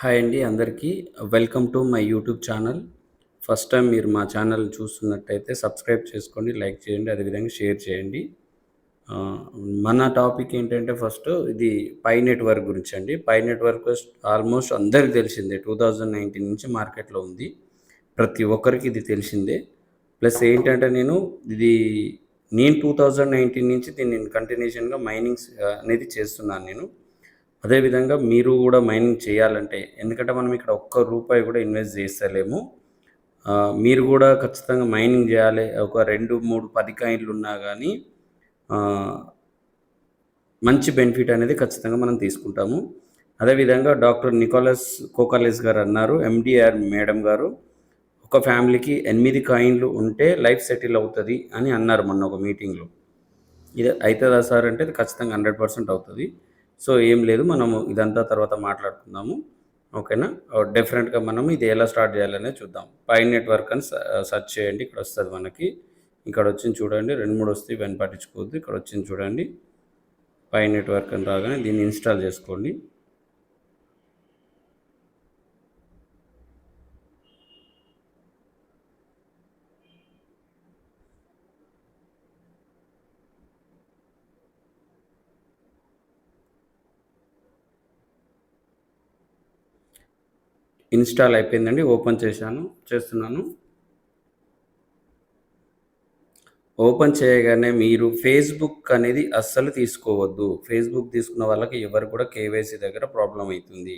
Hi అండి అందరికీ. Welcome to my YouTube channel. First time మీరు మా ఛానల్ చూస్తున్నట్టయితే సబ్స్క్రైబ్ చేసుకోండి లైక్ చేయండి అదేవిధంగా షేర్ చేయండి. మన టాపిక్ ఏంటంటే ఫస్ట్ ఇది పై నెట్వర్క్ గురించి అండి. పై నెట్వర్క్ ఆల్మోస్ట్ అందరికి తెలిసిందే. టూ థౌజండ్ నైన్టీన్ నుంచి మార్కెట్లో ఉంది. ప్రతి ఒక్కరికి ఇది తెలిసిందే. ప్లస్ ఏంటంటే నేను ఇది నేను టూ థౌజండ్ నైన్టీన్ నుంచి దీన్ని కంటిన్యూషన్గా మైనింగ్స్ అనేది చేస్తున్నాను నేను. అదేవిధంగా మీరు కూడా మైనింగ్ చేయాలంటే ఎందుకంటే మనం ఇక్కడ ఒక్క రూపాయి కూడా ఇన్వెస్ట్ చేస్తలేము. మీరు కూడా ఖచ్చితంగా మైనింగ్ చేయాలి. ఒక రెండు మూడు పది కాయిన్లు ఉన్నా కానీ మంచి బెనిఫిట్ అనేది ఖచ్చితంగా మనం తీసుకుంటాము. అదేవిధంగా డాక్టర్ నికోలస్ కోకాలెస్ గారు అన్నారు ఎండిఆర్ మేడం గారు ఒక ఫ్యామిలీకి ఎనిమిది కాయిన్లు ఉంటే లైఫ్ సెటిల్ అవుతుంది అని అన్నారు మొన్న ఒక మీటింగ్లో. ఇది అవుతుందా సార్ అంటే ఖచ్చితంగా హండ్రెడ్ పర్సెంట్ అవుతుంది. సో ఏం లేదు. మనము ఇదంతా తర్వాత మాట్లాడుకుందాము. ఓకేనా? డిఫరెంట్గా మనం ఇది ఎలా స్టార్ట్ చేయాలనేది చూద్దాం. పై నెట్వర్క్ అని సెర్చ్ చేయండి. ఇక్కడ వస్తుంది మనకి. ఇక్కడ వచ్చింది చూడండి. రెండు మూడు వస్తే ఇవన్నీ పట్టించుకోవద్దు. ఇక్కడ వచ్చింది చూడండి. పై నెట్వర్క్ అని రాగానే దీన్ని ఇన్స్టాల్ చేసుకోండి. ఇన్స్టాల్ అయిపోయిందండి ఓపెన్ చేశాను చేస్తున్నాను. ఓపెన్ చేయగానే మీరు ఫేస్బుక్ అనేది అస్సలు తీసుకోవద్దు. ఫేస్బుక్ తీసుకున్న వాళ్ళకి ఎవరు కూడా కేవైసీ దగ్గర ప్రాబ్లం అవుతుంది.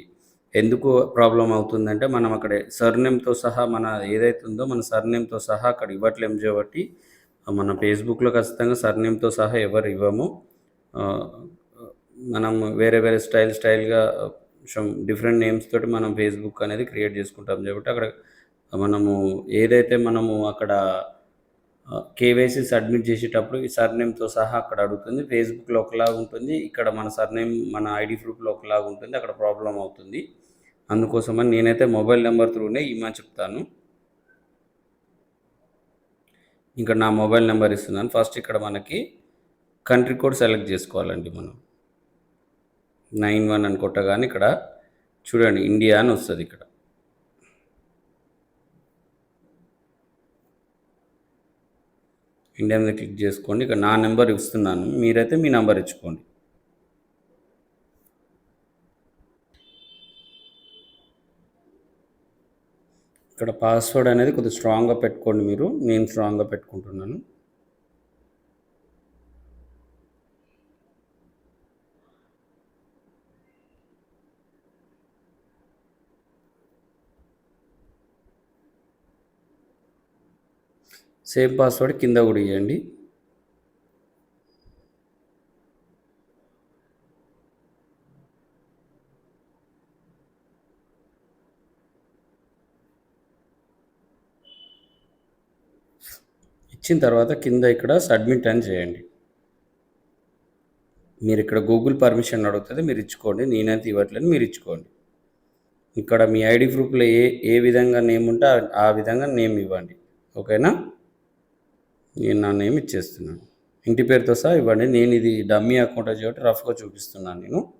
ఎందుకు ప్రాబ్లం అవుతుందంటే మనం అక్కడ సర్నేమ్తో సహా మన ఏదైతుందో ఉందో మన సర్నేమ్తో సహా అక్కడ ఇవ్వట్లేం కాబట్టి మన ఫేస్బుక్లో ఖచ్చితంగా సర్నేమ్తో సహా ఎవరు ఇవ్వము. మనం వేరే వేరే స్టైల్ స్టైల్గా కొంచెం డిఫరెంట్ నేమ్స్ తోటి మనం ఫేస్బుక్ అనేది క్రియేట్ చేసుకుంటాం. కాబట్టి అక్కడ మనము ఏదైతే మనము అక్కడ కేవైసీ సబ్మిట్ చేసేటప్పుడు ఈ సర్నేమ్తో సహా అక్కడ అడుగుతుంది. ఫేస్బుక్లో ఒకలాగా ఉంటుంది. ఇక్కడ మన సర్నేమ్ మన ఐడి ప్రూఫ్లో ఒకలాగా ఉంటుంది. అక్కడ ప్రాబ్లం అవుతుంది. అందుకోసమని నేనైతే మొబైల్ నెంబర్ త్రూనే ఈమా చెప్తాను. ఇంకా నా మొబైల్ నెంబర్ ఇస్తున్నాను. ఫస్ట్ ఇక్కడ మనకి కంట్రీ కోడ్ సెలెక్ట్ చేసుకోవాలండి మనం. నైన్ వన్ అని కొట్టగానే ఇక్కడ చూడండి ఇండియా అని వస్తుంది ఇక్కడ. ఇండియా మీద క్లిక్ చేసుకోండి. ఇక్కడ నా నెంబర్ ఇస్తున్నాను. మీరైతే మీ నెంబర్ ఇచ్చుకోండి. ఇక్కడ పాస్వర్డ్ అనేది కొద్దిగా స్ట్రాంగ్గా పెట్టుకోండి మీరు. నేను స్ట్రాంగ్గా పెట్టుకుంటున్నాను. సేమ్ పాస్వర్డ్ కింద కూడా ఇవ్వండి ఇచ్చిన తర్వాత కింద ఇక్కడ సబ్మిట్ అని చేయండి. మీరు ఇక్కడ గూగుల్ పర్మిషన్ అడుగుతుంది మీరు ఇచ్చుకోండి. నేనైతే ఇవ్వట్లేదు మీరు ఇచ్చుకోండి. ఇక్కడ మీ ఐడి ప్రూఫ్లో ఏ ఏ విధంగా నేమ్ ఉంటే ఆ- ఆ విధంగా నేమ్ ఇవ్వండి. ఓకేనా నేను నా నేమ్ ఇచ్చేస్తున్నాను? ఇంటి పేరుతో సహా ఇవ్వండి. నేను ఇది డమ్మీ అకౌంట్ కాబట్టి రఫ్గా చూపిస్తున్నాను నేను.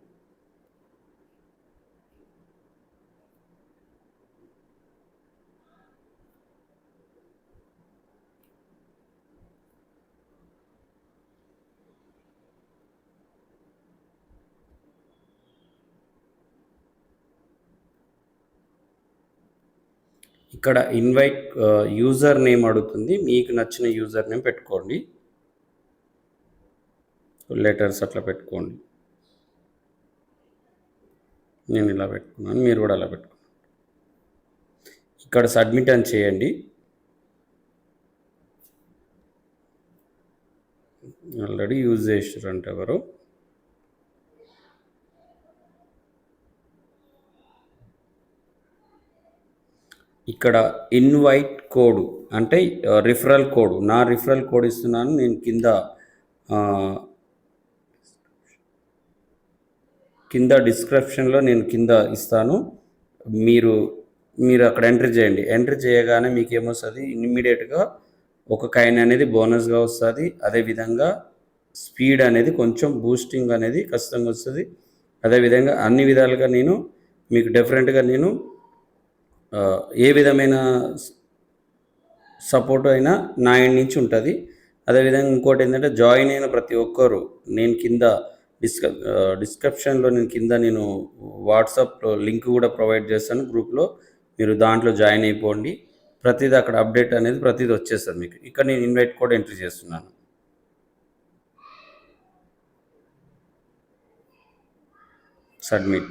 ఇక్కడ ఇన్వైట్ యూజర్ నేమ్ అడుగుతుంది. మీకు నచ్చిన యూజర్ నేమ్ పెట్టుకోండి. లెటర్స్ అట్లా పెట్టుకోండి. నేను ఇలా పెట్టుకున్నాను మీరు కూడా అలా పెట్టుకున్నాను ఇక్కడ సబ్మిట్ అని చేయండి. ఆల్రెడీ యూజ్ చేసారంట ఎవరు? ఇక్కడ ఇన్వైట్ కోడ్ అంటే రిఫరల్ కోడ్ నా రిఫరల్ కోడ్ ఇస్తున్నాను నేను కింద కింద డిస్క్రిప్షన్లో నేను కింద ఇస్తాను. మీరు మీరు అక్కడ ఎంట్రీ చేయండి. ఎంట్రీ చేయగానే మీకు ఏమొస్తుంది ఇమ్మీడియట్గా ఒక కైన్ అనేది బోనస్గా వస్తుంది. అదేవిధంగా స్పీడ్ అనేది కొంచెం బూస్టింగ్ అనేది ఖచ్చితంగా వస్తుంది. అదేవిధంగా అన్ని విధాలుగా నేను మీకు డిఫరెంట్గా నేను ఏ విధమైన సపోర్ట్ అయినా నా ఎండ్ నుంచి ఉంటుంది. అదేవిధంగా ఇంకోటి ఏంటంటే జాయిన్ అయిన ప్రతి ఒక్కరు నేను కింద డిస్క డిస్క్రిప్షన్లో నేను కింద నేను వాట్సాప్లో లింక్ కూడా ప్రొవైడ్ చేస్తాను గ్రూప్లో. మీరు దాంట్లో జాయిన్ అయిపోండి. ప్రతిదీ అక్కడ అప్డేట్ అనేది ప్రతిదీ వచ్చేస్తుంది మీకు. ఇక్కడ నేను ఇన్వైట్ కూడా ఎంట్రీ చేస్తున్నాను. సబ్మిట్.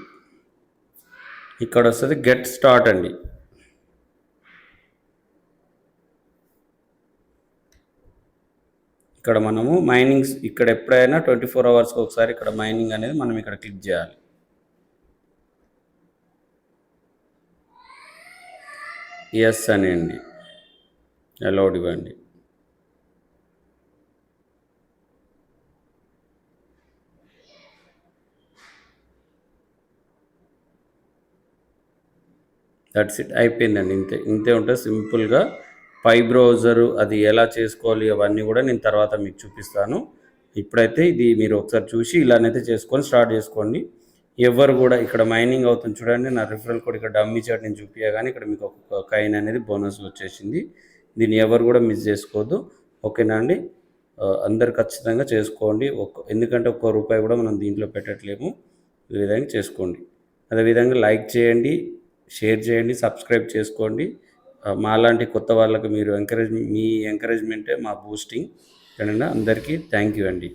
ఇక్కడ వస్తుంది గెట్ స్టార్ట్ అండి. ఇక్కడ మనము మైనింగ్స్ ఇక్కడ ఎప్పుడైనా ట్వంటీ ఫోర్ అవర్స్కి ఒకసారి ఇక్కడ మైనింగ్ అనేది మనం ఇక్కడ క్లిక్ చేయాలి. ఎస్ అనండి. అలౌడ్ ఇవ్వండి. దట్స్ ఇట్ అయిపోయిందండి. ఇంతే ఇంతే ఉంటే సింపుల్గా పై బ్రౌజరు అది ఎలా చేసుకోవాలి అవన్నీ కూడా నేను తర్వాత మీకు చూపిస్తాను. ఇప్పుడైతే ఇది మీరు ఒకసారి చూసి ఇలానైతే చేసుకొని స్టార్ట్ చేసుకోండి. ఎవరు కూడా ఇక్కడ మైనింగ్ అవుతుంది చూడండి. నా రిఫరల్ కోడ్ ఇక్కడ డమ్మీ చాట్ నేను చూపించగానే ఇక్కడ మీకు ఒక కైన్ అనేది బోనస్ వచ్చేసింది. దీన్ని ఎవరు కూడా మిస్ చేసుకోవద్దు. ఓకేనా అండి? అందరు ఖచ్చితంగా చేసుకోండి. ఒక్క ఎందుకంటే ఒక్క రూపాయి కూడా మనం దీంట్లో పెట్టట్లేము. ఈ విధంగా చేసుకోండి. అదేవిధంగా లైక్ చేయండి. షేర్ చేయండి సబ్స్క్రైబ్ చేసుకోండి. మాలాంటి కొత్త వాళ్ళకి మీరు ఎంకరేజ్ మీ ఎంకరేజ్మెంటే మా బూస్టింగ్ కనుక అందరికీ థ్యాంక్ యూ అండి.